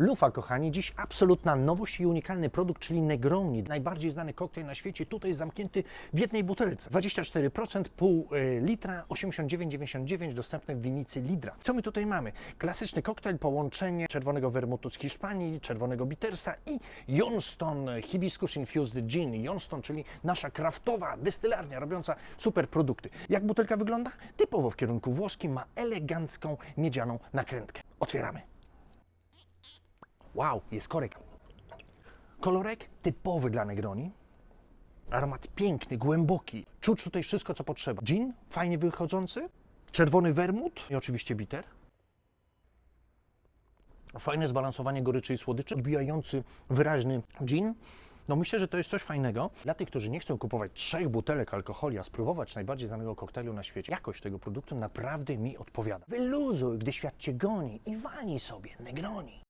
Lufa, kochani, dziś absolutna nowość i unikalny produkt, czyli Negroni. Najbardziej znany koktajl na świecie, tutaj zamknięty w jednej butelce. 24%, pół e, litra, 89,99 dostępne w winnicy Lidra. Co my tutaj mamy? Klasyczny koktajl, połączenie czerwonego wermutu z Hiszpanii, czerwonego bittersa i Johnston Hibiscus Infused Gin. Johnston, czyli nasza kraftowa destylarnia robiąca super produkty. Jak butelka wygląda? Typowo w kierunku włoskim, ma elegancką miedzianą nakrętkę. Otwieramy. Wow, jest korek. Kolorek typowy dla Negroni. Aromat piękny, głęboki. Czuć tutaj wszystko, co potrzeba. Gin, fajnie wychodzący. Czerwony wermut i oczywiście bitter. Fajne zbalansowanie goryczy i słodyczy. Odbijający wyraźny gin. No myślę, że to jest coś fajnego. Dla tych, którzy nie chcą kupować trzech butelek alkoholi, a spróbować najbardziej znanego koktajlu na świecie, jakość tego produktu naprawdę mi odpowiada. Wyluzuj, gdy świat cię goni i walnij sobie Negroni.